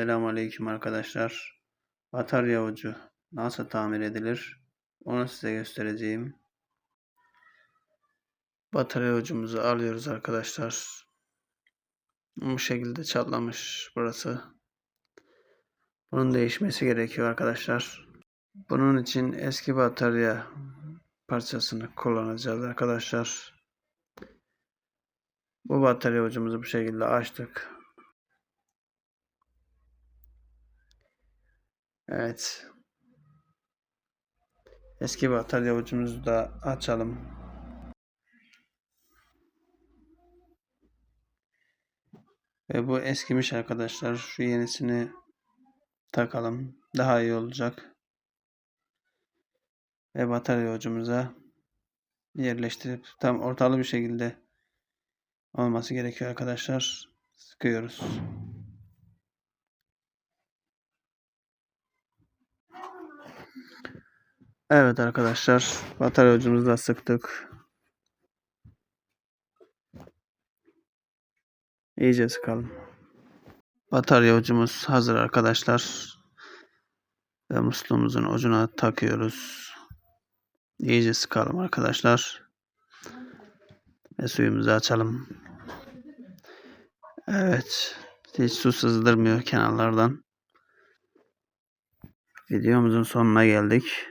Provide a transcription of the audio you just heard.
Selamünaleyküm arkadaşlar. Batarya ucu nasıl tamir edilir? Onu size göstereceğim. Batarya ucumuzu alıyoruz arkadaşlar. Bu şekilde çatlamış burası. Bunun değişmesi gerekiyor arkadaşlar. Bunun için eski batarya parçasını kullanacağız arkadaşlar. Bu batarya ucumuzu bu şekilde açtık. Evet. Eski batarya ucumuzu da açalım. Ve bu eskimiş arkadaşlar. Şu yenisini takalım. Daha iyi olacak. Ve batarya ucumuza yerleştirip tam ortalı bir şekilde olması gerekiyor arkadaşlar. Sıkıyoruz. Evet arkadaşlar batarya ucumuzu da sıktık. İyice sıkalım. Batarya ucumuz hazır arkadaşlar. Ve musluğumuzun ucuna takıyoruz. İyice sıkalım arkadaşlar. Ve suyumuzu açalım. Evet. Hiç su sızdırmıyor kenarlardan. Videomuzun sonuna geldik.